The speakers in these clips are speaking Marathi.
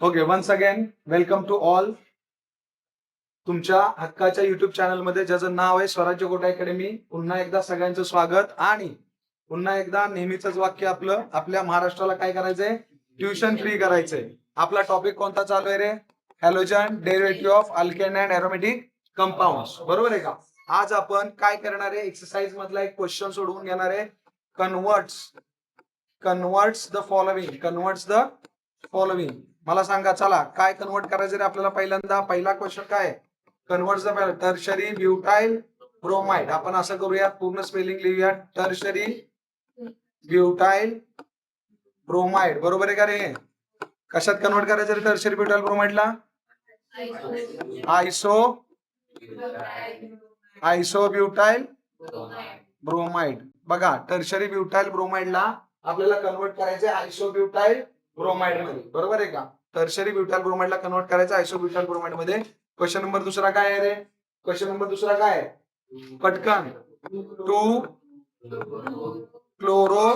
Okay once again welcome to all तुमच्या हक्काच्या युट्यूब चॅनलमध्ये ज्याचं नाव आहे स्वराज्य गोटा अकॅडमी पुन्हा एकदा सगळ्यांचं स्वागत. आणि पुन्हा एकदा नेहमीच वाक्य आपलं आपल्या महाराष्ट्राला काय करायचंय? ट्युशन फ्री करायचंय. आपला टॉपिक कोणता चालू आहे रे? Halogen derivative of alkane and aromatic compound बरोबर आहे का? आज आपण काय करणार आहे? एक्सरसाइज मधला एक क्वेश्चन सोडवून घेणार आहे. Converts converts the following converts the following मला सांगा चला काय कन्वर्ट करायचं रे आपल्याला पहिल्यांदा? पहिला क्वेश्चन काय? कन्वर्ट टर्शरी ब्युटाईल ब्रोमाइड आपण असं करूया पूर्ण स्पेलिंग लिहूया टर्शरी ब्युटाईल ब्रोमाइड बरोबर आहे का रे? कशात कन्वर्ट करायचं रे टर्शरी ब्युटाईल ब्रोमाइडला आयसो आयसो ब्युटाईल ब्रोमाइड बघा टर्शरी ब्युटाईल ब्रोमाइडला आपल्याला कन्वर्ट करायचं आयसो ब्युटाईल ब्रोमाइडमध्ये. बरोबर आहे का? टर्शरी ब्युटाल ब्रोमाइडला कन्वर्ट करायचं आयसो ब्युटाल ब्रोमाइडमध्ये. क्वेश्चन नंबर दुसरा काय आहे रे? क्वेश्चन नंबर दुसरा काय पटकन. Two chloro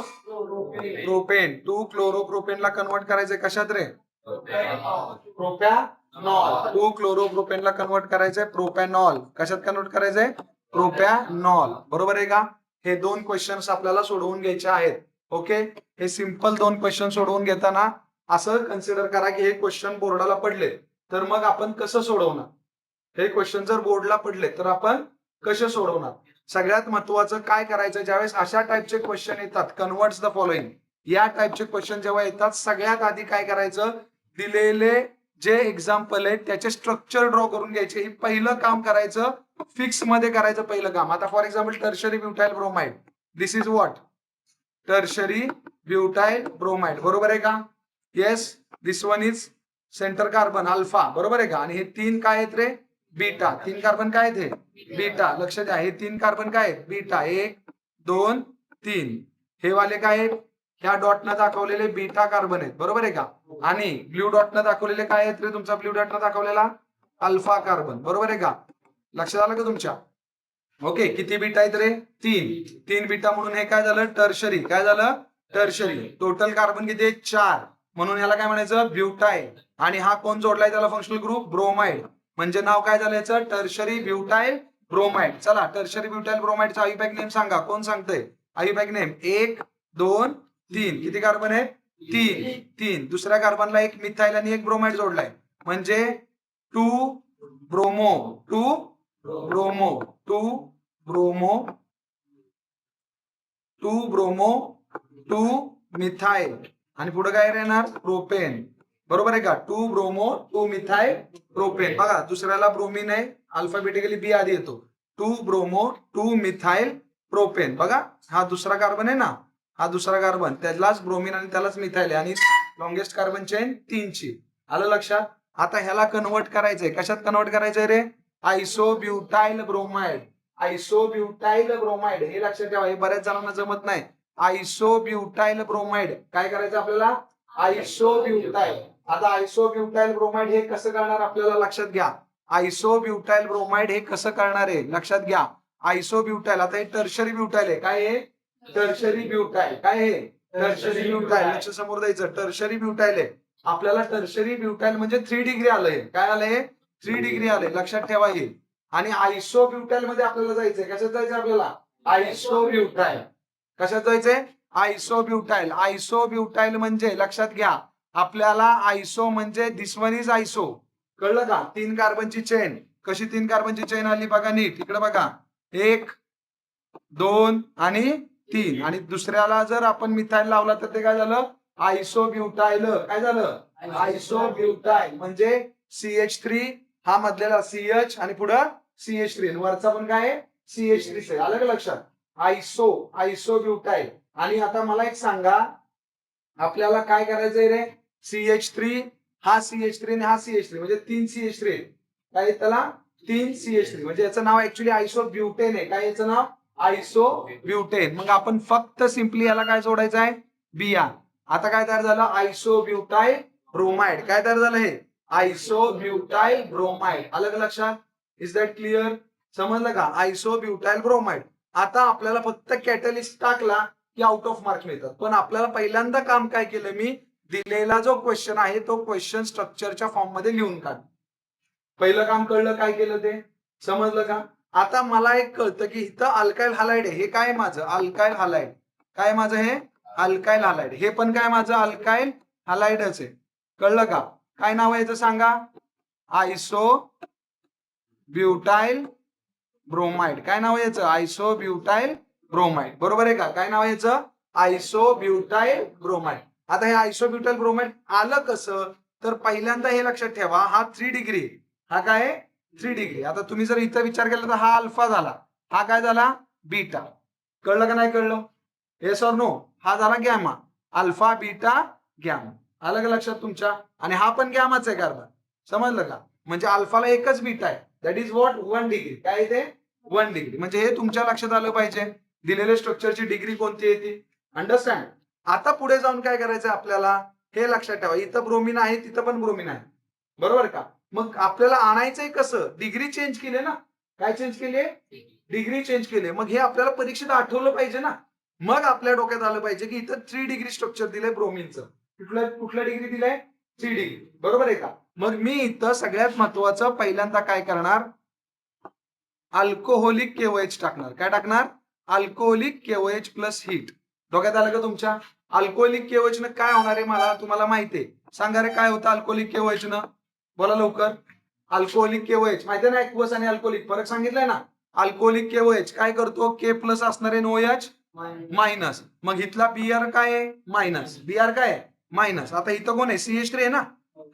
propane two chloro प्रोपेनला convert करायचंय कशात रे? प्रोपॅनॉल टू क्लोरो प्रोपेनला कन्वर्ट करायचंय प्रोपॅनॉल कशात कन्वर्ट करायचंय? प्रोपॅनॉल बरोबर आहे का? हे दोन क्वेश्चन्स आपल्याला सोडवून घ्यायचे आहेत. ओके हे सिंपल दोन क्वेश्चन सोडवून घेताना असं कन्सिडर करा की हे क्वेश्चन बोर्डाला पडले तर मग आपण कसं सोडवणार? हे क्वेश्चन जर बोर्डला पडले तर आपण कसे सोडवणार? सगळ्यात महत्वाचं काय करायचं? ज्यावेळेस अशा टाईपचे क्वेश्चन येतात कन्वर्ट्स द फॉलोइंग या टाईपचे क्वेश्चन जेव्हा येतात सगळ्यात आधी काय करायचं? दिलेले जे एक्झाम्पल आहेत त्याचे स्ट्रक्चर ड्रॉ करून घ्यायचे. हे पहिलं काम करायचं फिक्समध्ये करायचं पहिलं काम. आता for example tertiary butyl bromide this is what tertiary butyl bromide बरोबर आहे का? Yes this one is center carbon alpha बरोबर आहे का? आणि हे तीन काय आहेत रे? बीटा तीन कार्बन काय आहेत हे? बीटा लक्ष द्या हे तीन कार्बन काय आहेत? बीटा एक दोन तीन. हे वाले काय आहेत? ह्या डॉटनं दाखवलेले बीटा कार्बन आहेत. बरोबर आहे का? आणि ब्ल्यू डॉटनं दाखवलेले काय आहेत रे तुमचा ब्ल्यू डॉटनं दाखवलेला? अल्फा कार्बन बरोबर आहे का? लक्षात आलं का तुमच्या? ओके किती बीटा आहेत रे? तीन. तीन बीटा म्हणून हे काय झालं? टर्शरी काय झालं? टर्शरी टोटल कार्बन किती आहेत चार. म्हणून याला काय म्हणायचं? ब्युटाईल आणि हा कोण जोडलाय त्याला फंक्शनल ग्रुप ब्रोमाइड म्हणजे नाव काय झालं याचं? टर्शरी ब्युटाईल ब्रोमाइड चला टर्शरी ब्युटाईल ब्रोमाइडचा आयुपॅक नेम सांगा. कोण सांगतंय? IUPAC name. एक दोन तीन. किती कार्बन आहेत? तीन. तीन. दुसऱ्या कार्बनला एक मिथाईल आणि एक ब्रोमाइड जोडलाय. म्हणजे two bromo two bromo two bromo two bromo two methyl आणि पुढे काय येणार प्रोपेन. बरोबर आहे का? Two bromo two methyl propane. बघा दुसऱ्याला ब्रोमिन आहे अल्फाबेटिकली बी आधी येतो. Two bromo two methyl propane. बघा हा दुसरा कार्बन आहे ना? हा दुसरा कार्बन त्यालाच ब्रोमिन आणि त्यालाच मिथाईल आहे. आणि लॉंगेस्ट कार्बन चेन तीनची. आलं लक्षात? आता ह्याला कन्वर्ट करायचंय. कशात कन्वर्ट करायचंय रे? Iso butyl bromide iso butyl bromide हे लक्षात ठेवा. हे बऱ्याच जणांना जमत नाही. आयसो ब्युटाईल ब्रोमाइड काय करायचं आपल्याला? आयसो ब्युटाईल आता आयसो ब्युटाईल ब्रोमाइड हे कसं करणार आपल्याला? लक्षात घ्या. आयसो ब्युटाईल ब्रोमाइड हे कसं करणार आहे? लक्षात घ्या. आयसो ब्युटाईल आता हे टर्शरी ब्युटाईल आहे. काय आहे टर्शरी ब्युटाईल काय आहे टर्शरी ब्युटाईल लक्ष समोर द्यायचं. टर्शरी ब्युटाईल आहे. आपल्याला टर्शरी ब्युटाईल म्हणजे थ्री डिग्री आलंय. काय आलंय? थ्री डिग्री आलंय. लक्षात ठेवा हे. आणि आयसो ब्युटाईल मध्ये आपल्याला जायचंय. कशात जायचं आपल्याला? आयसो ब्युटाईल कशात जायचंय? आयसो ब्युटाईल आयसो ब्युटाईल म्हणजे लक्षात घ्या आपल्याला आयसो म्हणजे दिसवन इज आयसो. कळलं का? तीन कार्बनची चेन. कशी तीन कार्बनची चेन आली बघा नीट. इकडे बघा. एक दोन आणि तीन. आणि दुसऱ्याला जर आपण मिथाईल लावला तर ते काय झालं? आयसो ब्युटाईल काय झालं? आयसो ब्युटाईल म्हणजे सीएच थ्री हा मधलेला सीएच आणि पुढं सीएच थ्री वरचा पण काय आहे? सीएच थ्री आलं का लक्षात? आयसो आयसो ब्युटाईल आणि आता मला एक सांगा आपल्याला काय करायचंय रे? सीएच थ्री हा सीएच थ्री आणि हा सीएच थ्री म्हणजे तीन सीएच थ्री काय त्याला? तीन सीएच थ्री. म्हणजे याचं नाव ऍक्च्युली आयसो ब्युटेन आहे. काय याचं नाव? आयसो ब्युटेन मग आपण फक्त सिम्पली याला काय जोडायचं आहे बिया. आता काय तयार झालं? Iso butyl bromide. काय तयार झालं हे? Iso butyl bromide. आलं का लक्षात? इज दॅट क्लिअर समजलं का? Iso butyl bromide. आता आपल्याला फक्त कॅटलिस्ट टाकला की आउट ऑफ मार्क मिळतात. पण आपल्याला पहिल्यांदा काम काय केलं मी? दिलेला जो क्वेश्चन आहे तो क्वेश्चन स्ट्रक्चरच्या फॉर्ममध्ये लिहून काढ. पहिलं काम कळलं काय केलं ते? समजलं का? आता मला एक कळतं की इथं अल्काईल हालाइड आहे. हे काय माझं? अल्काईल हालाइड काय माझं हे? अल्काईल हालाइड हे पण काय माझं? अल्काईल हालाइडच आहे. कळलं का? काय नाव आहे याचं सांगा? Iso butyl bromide. काय नाव याचं? Iso butyl bromide. बरोबर आहे का? काय नाव याचं? Iso butyl bromide. आता हे आयसो ब्युटाईल ब्रोमाइड आलं कसं? तर पहिल्यांदा हे लक्षात ठेवा हा थ्री डिग्री हा काय? थ्री डिग्री आता तुम्ही जर इथं विचार केला तर हा अल्फा झाला. हा काय झाला? बीटा कळलं का नाही कळलं? हे सर नो हा झाला गॅमा अल्फा बीटा गॅमा आलं का लक्षात तुमच्या? आणि हा पण गॅमाच आहे कार्बन समजलं का? म्हणजे अल्फाला एकच बीटा आहे. That is what one degree काय ते? वन डिग्री म्हणजे हे तुमच्या लक्षात आलं पाहिजे. दिलेल्या स्ट्रक्चरची डिग्री कोणती आहे ती? अंडरस्टँड आता पुढे जाऊन काय करायचं आपल्याला? हे लक्षात ठेवा. इथं ब्रोमिन आहे तिथं पण ब्रोमिन आहे. बरोबर का? मग आपल्याला आणायचंय कसं? डिग्री चेंज केली ना? काय चेंज केली? डिग्री चेंज केली. मग हे आपल्याला परीक्षेत आठवलं पाहिजे ना? मग आपल्या डोक्यात आलं पाहिजे की इथं थ्री डिग्री स्ट्रक्चर दिलंय ब्रोमिनचं कुठल्या कुठल्या डिग्री दिलंय? थ्री डिग्री बरोबर आहे का? मग मी इथं सगळ्यात महत्वाचं पहिल्यांदा काय करणार? अल्कोहोलिक केओएच टाकणार. काय टाकणार? अल्कोहोलिक केओएच प्लस हीट डोक्यात आलं का तुमच्या? अल्कोहोलिक केओएच न काय होणार आहे मला? तुम्हाला माहिती आहे. सांगा रे काय होतं अल्कोहोलिक केओएच न? बोला लवकर. अल्कोहोलिक केओएच माहिती आहे ना एक्वस आणि अल्कोहोलिक फरक सांगितलाय ना? अल्कोहोलिक केओएच काय करतो? के प्लस असणारे नो एच मायनस मग इथला बीआर काय आहे? मायनस बीआर काय आहे? मायनस आता इथं कोण आहे? सीएच थ्री आहे ना?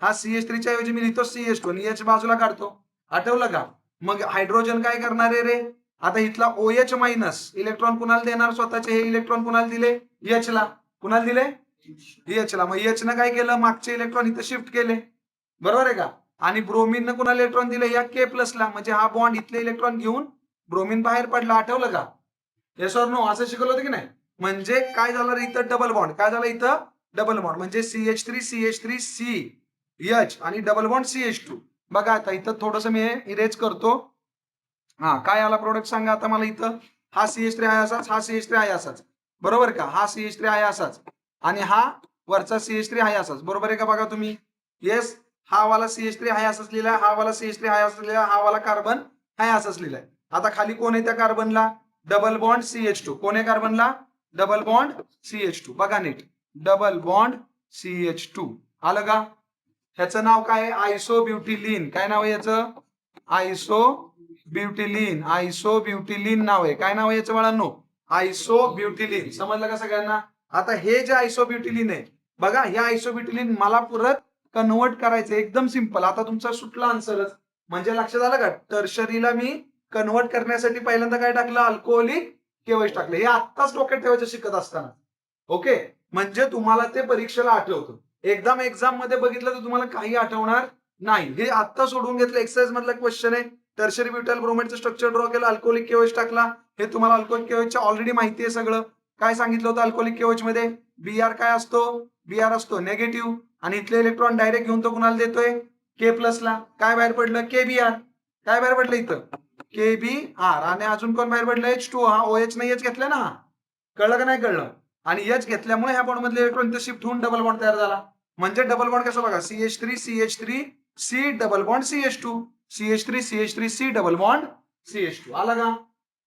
हा सीएच थ्रीच्या ऐवजी मी लिहितो सीएच टू आणि एच बाजूला काढतो. आठवलं का? मग हायड्रोजन काय करणार आहे रे? आता इथला ओ एच मायनस इलेक्ट्रॉन कुणाला देणार? स्वतःचे हे इलेक्ट्रॉन कुणाला दिले? एच ला. कुणाला दिले? एच ला. मग एच न काय केलं? मागचे इलेक्ट्रॉन इथं शिफ्ट केले. बरोबर आहे का? आणि ब्रोमिन न कुणाला इलेक्ट्रॉन दिले? या के प्लसला म्हणजे हा बॉन्ड इथले इलेक्ट्रॉन घेऊन ब्रोमिन बाहेर पडला. आठवलं का? येस ऑर नो असं शिकवलं होतं की नाही? म्हणजे काय झालं इथं? डबल बॉन्ड काय झालं इथं? डबल बॉन्ड म्हणजे C H three C H three C H आणि double bond C H two बघा आता इथं थोडस मी हे इरेज करतो. हा काय आला प्रोडक्ट सांगा आता मला इथं. हा सी एच थ्री आहे असाच हा सी एच थ्री आहे असाच. बरोबर का? हा सी एच थ्री आहे असाच. आणि हा वरचा सी एच थ्री आहे असाच. बरोबर आहे का बघा तुम्ही? येस हा वाला सी एच थ्री आहे असंच लिहिलाय हा वाला सी एच थ्री आहे असंच लिहिला हा वाला कार्बन आहे असंच लिहिलाय. आता खाली कोण आहे त्या कार्बनला double bond C H two कोण आहे कार्बनला double bond C H two बघा नीट. Double bond C H two आलं का? ह्याचं नाव काय आहे? आयसो लीन काय नाव आहे याचं? आयसो ब्युटिलिन आयसो ब्युटिलिन नाव आहे. काय नाव आहे याचं बाळांनो? आयसो ब्युटिलिन समजलं का सगळ्यांना? आता हे जे आयसो ब्युटिलिन आहे बघा हे आयसो ब्युटिलिन मला परत कन्वर्ट करायचं एकदम सिंपल आता तुमचा सुटला आन्सरच म्हणजे लक्षात आलं का? टर्शरीला मी कन्वर्ट करण्यासाठी पहिल्यांदा काय टाकलं? अल्कोहोलिक केवळ टाकलं. हे आत्ताच डोक्यात ठेवायचं शिकत असताना. ओके? म्हणजे तुम्हाला ते परीक्षेला आठवतं. एकदम एक्झाममध्ये बघितलं तर तुम्हाला काही आठवणार नाही. हे आत्ता सोडून घेतलं एक्सरसाइज मधला क्वेश्चन आहे. टर्शरी ब्युटल ब्रोमेटचं स्ट्रक्चर ड्रॉ केलं अल्कोहोलिक केवच टाकला. हे तुम्हाला अल्कोहोलिक केवच ऑलरेडी माहिती आहे सगळं. काय सांगितलं होतं अल्कोहोलिक केवच मध्ये? बी आर काय असतो? बी आर असतो नेगेटिव्ह आणि इथले इलेक्ट्रॉन डायरेक्ट घेऊन तो कुणाला देतोय? के प्लस ला. काय बाहेर पडलं? के बी आर काय बाहेर पडलं इथं? के बी आर आणि अजून कोण बाहेर पडलं? एच टू हा ओ एच नाही एच घेतलं ना? हा कळलं का नाही कळलं? आणि एच घेतल्यामुळे ह्या बॉन्डमधले इलेक्ट्रॉन शिफ्ट होऊन डबल बॉन्ड तयार झाला. म्हणजे डबल बॉन्ड कसं बघा? C H three C H three C double bond C H two C H three C H three C double bond C H two आला का?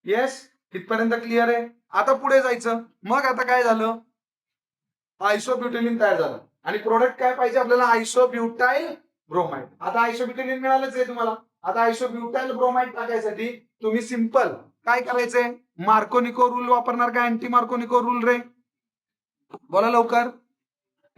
येस इथपर्यंत क्लिअर आहे? आता पुढे जायचं. मग आता काय झालं? आयसोब्युटेलिन तयार झालं. आणि प्रोडक्ट काय पाहिजे आपल्याला? आयसोब्युटाईल ब्रोमाइड आता आयसोब्युटेलिन मिळालंच आहे तुम्हाला. आता आयसोब्युटाईल ब्रोमाइड टाकायसाठी तुम्ही सिंपल काय करायचंय? मार्कोनिको रूल वापरणार का? अँटी मार्कोनिको रूल रे? बोला लवकर.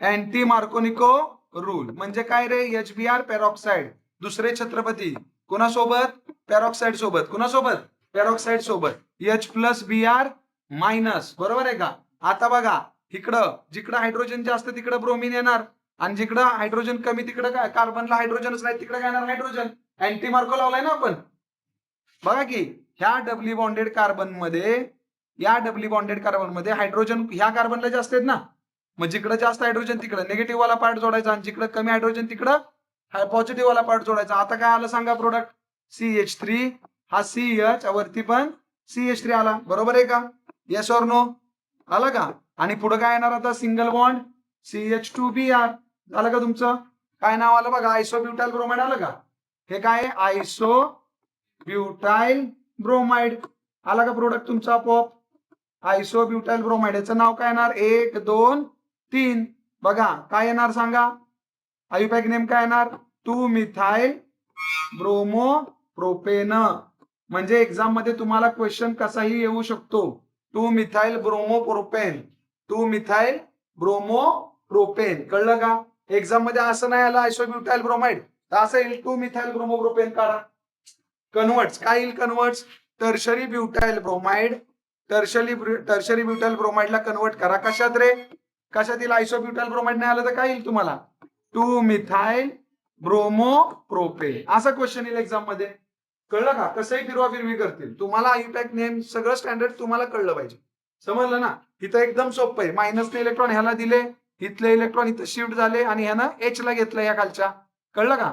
Anti Markovnikov rule. म्हणजे काय रे? एच बी आर पेरॉक्साइड दुसरे छत्रपती. कोणासोबत? पॅरॉक्साईड सोबत. कोणासोबत? पॅरॉक्साईड सोबत. H plus B R minus बरोबर आहे का? आता बघा. इकडं जिकडं हायड्रोजन जास्त तिकडं ब्रोमिन येणार. आणि जिकडं हायड्रोजन कमी तिकडं काय? कार्बनला हायड्रोजनच नाही तिकडे काय येणार? हायड्रोजन अँटी मार्को लावलाय ना आपण. बघा की ह्या डबली बॉन्डेड कार्बनमध्ये या डबली बॉन्डेड कार्बनमध्ये हायड्रोजन ह्या कार्बनला जास्त आहेत ना. मग जिकडे जास्त हायड्रोजन तिकडं निगेटिव्ह वाला पार्ट जोडायचा आणि जिकडे कमी हायड्रोजन तिकडं पॉझिटिव्ह वाला पार्ट जोडायचा. आता काय आलं सांगा प्रोडक्ट सी एच थ्री हा सी एच वरती पण सी एच थ्री आला. बरोबर आहे का? येस ऑर नो आला का? आणि पुढे काय येणार आता? Single bond C H two B R झालं का तुमचं? काय नाव आलं बघा? आयसो ब्युटाईल ब्रोमाइड आलं का? हे काय? आयसो ब्युटाईल ब्रोमाइड आला का प्रोडक्ट तुमचा आपोआप? आयसो ब्युटाईल ब्रोमाइड याचं नाव काय येणार? एक दोन तीन. बघा काय येणार सांगा? आयुपॅक नेम काय येणार? टू मिथाईल ब्रोमो प्रोपेन म्हणजे एक्झाममध्ये तुम्हाला क्वेश्चन कसाही येऊ शकतो. Two methyl bromo propane two methyl bromo propane कळलं का? एक्झाममध्ये असं नाही आलं आयसोब्युटाईल ब्रोमाइड तर असं येईल टू मिथाईल ब्रोमो प्रोपेन काढा. कन्वर्ट्स काय येईल converts tertiary butyl bromide tertiary tertiary butyl ब्रोमाइडला convert करा. कशात रे? कशातील आयसोब्युटल ब्रोमाइड नाही आलं तर काय येईल तुम्हाला? टू मिथाईल ब्रोमो प्रोपेन असा क्वेश्चन येईल एक्झाममध्ये. कळलं का? कसंही फिरवा फिरवी करतील. तुम्हाला आयुपॅक नेम सगळं स्टँडर्ड तुम्हाला कळलं पाहिजे. समजलं ना? इथं एकदम सोपं आहे. मायनसने इलेक्ट्रॉन ह्याला दिले इथले इलेक्ट्रॉन इथं शिफ्ट झाले आणि ह्यानं एच ला घेतलं या खालच्या. कळलं का?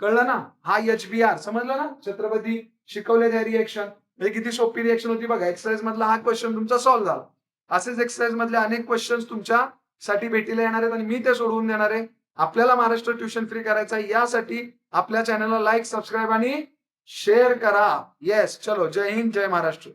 कळलं ना? हा एच बी आर समजलं ना? छत्रपती शिकवले त्या रिएक्शन हे किती सोपी रिएक्शन होती बघा. एक्सरसाइज मधला हा क्वेश्चन तुमचा सॉल्व्ह झाला. असेच एक्सरसाइज मधले अनेक क्वेश्चन्स तुमच्या साठी भेटीला येणार आहेत आणि मी ते सोडवून देणार आहे. आपल्याला महाराष्ट्र ट्युशन फ्री करायचं आहे यासाठी आपल्या चॅनलला लाईक सबस्क्राईब आणि शेअर करा. येस चलो. जय हिंद जय महाराष्ट्र.